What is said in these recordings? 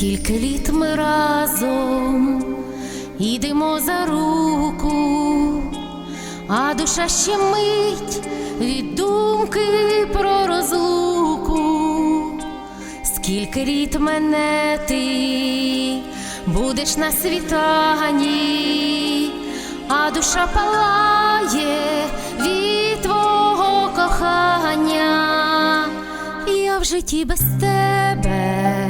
Скільки літ ми разом ідемо за руку, а душа ще мить від думки про розлуку. Скільки літ мене ти будеш на світанні, а душа палає від твого кохання. Я в житті без тебе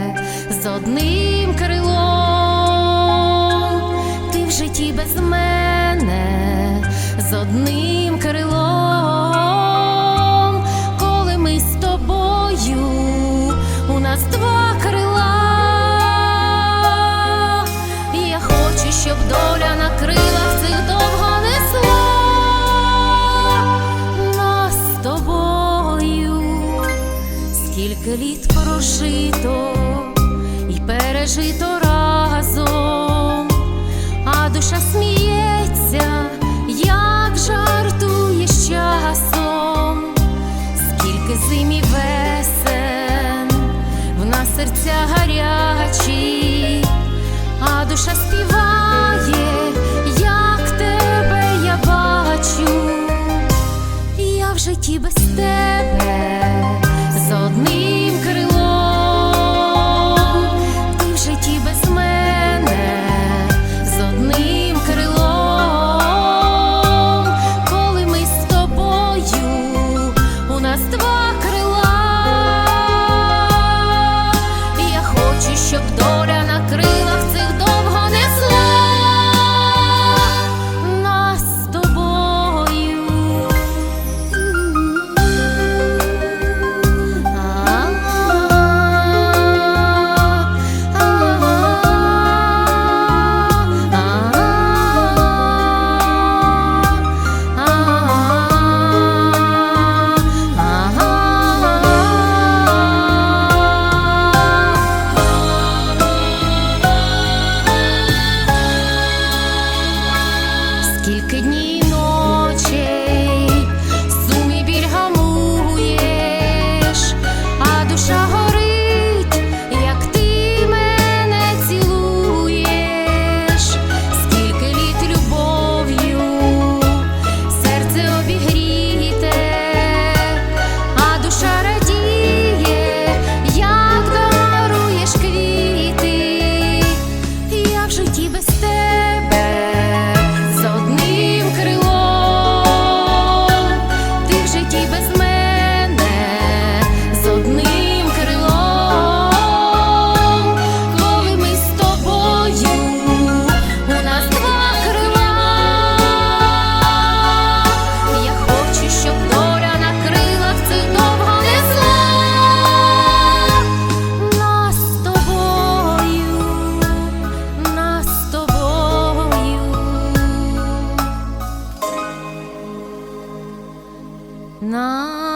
з одним крилом, ти в житті без мене з одним крилом, коли ми з тобою, у нас два крила. Я хочу, щоб доля на крилах цих довго несла нас з тобою. Скільки літ прожито пережито разом, а душа сміється, як жартує з часом, скільки зим і весен, в нас серця гарячі, а душа співає, як тебе я бачу, я в житті без тебе Кілька днів. な